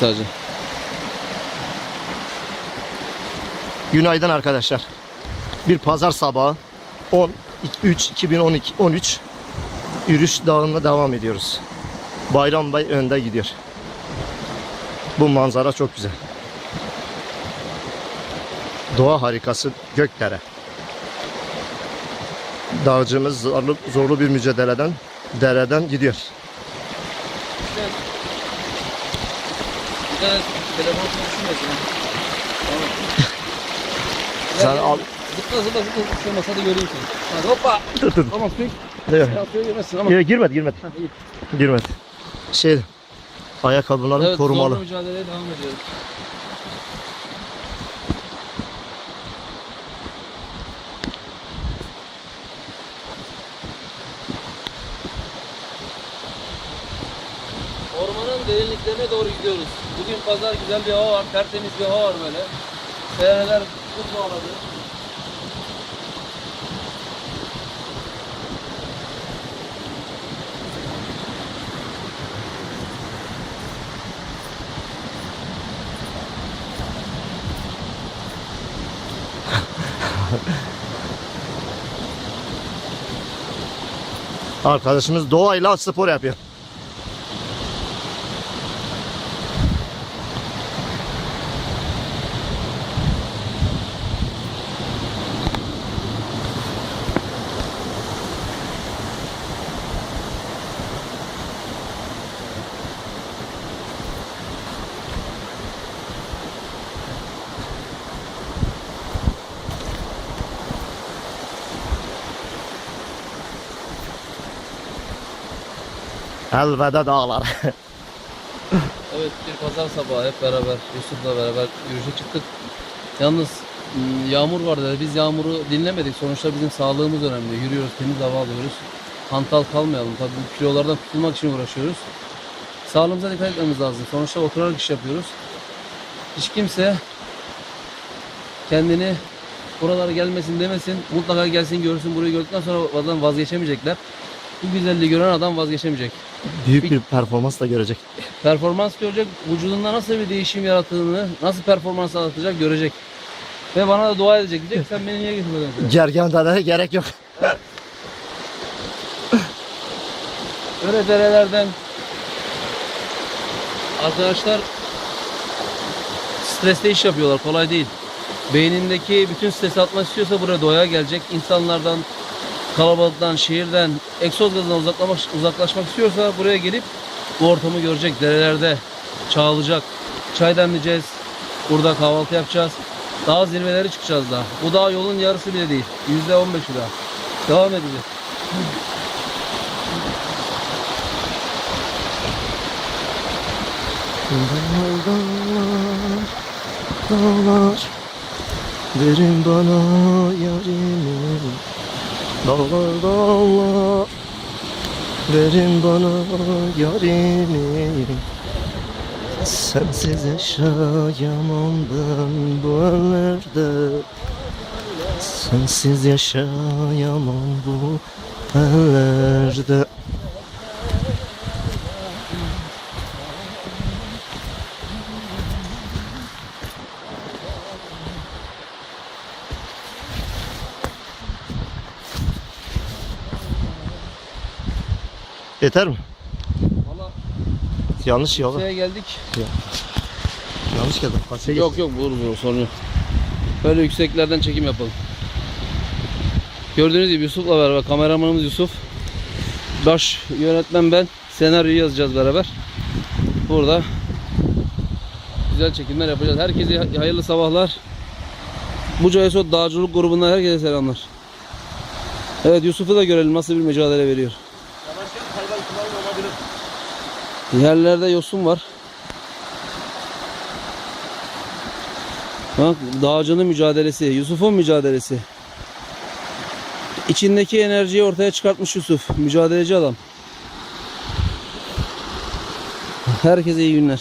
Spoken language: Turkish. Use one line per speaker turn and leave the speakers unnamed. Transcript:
Sadece.
Günaydın arkadaşlar. Bir pazar sabahı 10 3 2012 13 yürüyüş dağına devam ediyoruz. Bayram Bey önde gidiyor. Bu manzara çok güzel. Doğa harikası Gökdere. Dağcımız zorlu, zorlu bir mücadeleden dereden gidiyor.
Bir telefon konuşmuyorsun.
Sen al.
Zıpla zıpla zıpla şu masada göreyim seni. Hadi hoppa.
Dur dur.
Tamam kıyık.
Evet.
Ya suya girmezsin ama.
Yok, girmedi girmedi.
Ha, iyi.
Girmedi. Şey ayakkabıların
Evet
korumalı.
zorlu mücadeleye devam ediyoruz. Ormanın derinliklerine doğru gidiyoruz. Bugün pazar güzel bir hava var, tertemiz bir hava var böyle. Seyreler buz bağladı.
Arkadaşımız doğayla spor yapıyor. Elveda dağlar.
Evet bir pazar sabahı hep beraber Yusuf'la beraber yürüyüşe çıktık. Yalnız m, yağmur var dedi. Biz yağmuru dinlemedik. Sonuçta bizim sağlığımız önemli. Yürüyoruz, temiz hava alıyoruz. Hantal kalmayalım. Tabii bu kilolardan kurtulmak için uğraşıyoruz. Sağlığımıza dikkat etmemiz lazım. Sonuçta oturarak iş yapıyoruz. Hiç kimse kendini buralara gelmesin demesin. Mutlaka gelsin görsün burayı gördükten sonra vazgeçemeyecekler. Bu güzelliği gören adam vazgeçemeyecek
Büyük bir performans da görecek.
performans görecek, vücudunda nasıl bir değişim yarattığını, nasıl performans yaratacak görecek. Ve bana da dua edecek. Diyecek sen beni niye getirmedin?
Gerganda gerek yok.
Böyle derelerden arkadaşlar stresle iş yapıyorlar. Kolay değil. Beynindeki bütün stresi atmak istiyorsa buraya doğaya gelecek. İnsanlardan, kalabalıktan, şehirden, egzoz gazından uzaklaşmak, uzaklaşmak istiyorsa buraya gelip bu ortamı görecek. Derelerde çağılacak. Çay demleyeceğiz. Burada kahvaltı yapacağız. Daha zirveleri çıkacağız daha. Bu daha yolun yarısı bile değil. Yüzde on beşi daha. Devam edeceğiz.
Dağlar, dağlar Verin bana yarimi Dağlar dağlar Verin bana yarimi. Sensiz yaşayamam ben bu ellerde Sensiz yaşayamam bu ellerde Yeter mi?
Valla
Yanlış yola.
şeye geldik.
Yanlış geldim. Kasaya
Yok yok buluruz onu sorun yok. Böyle yükseklerden çekim yapalım. Gördüğünüz gibi Yusuf'la beraber kameramanımız Yusuf. Baş yönetmen ben. Senaryoyu yazacağız beraber. Burada güzel çekimler yapacağız. Herkese hayırlı sabahlar. Buca Esot Dağcılık grubundan herkese selamlar. Evet Yusuf'u da görelim nasıl bir mücadele veriyor. Yerlerde yosun var. Bak dağcının mücadelesi, Yusuf'un mücadelesi. İçindeki enerjiyi ortaya çıkartmış Yusuf. Mücadeleci adam. Herkese iyi günler.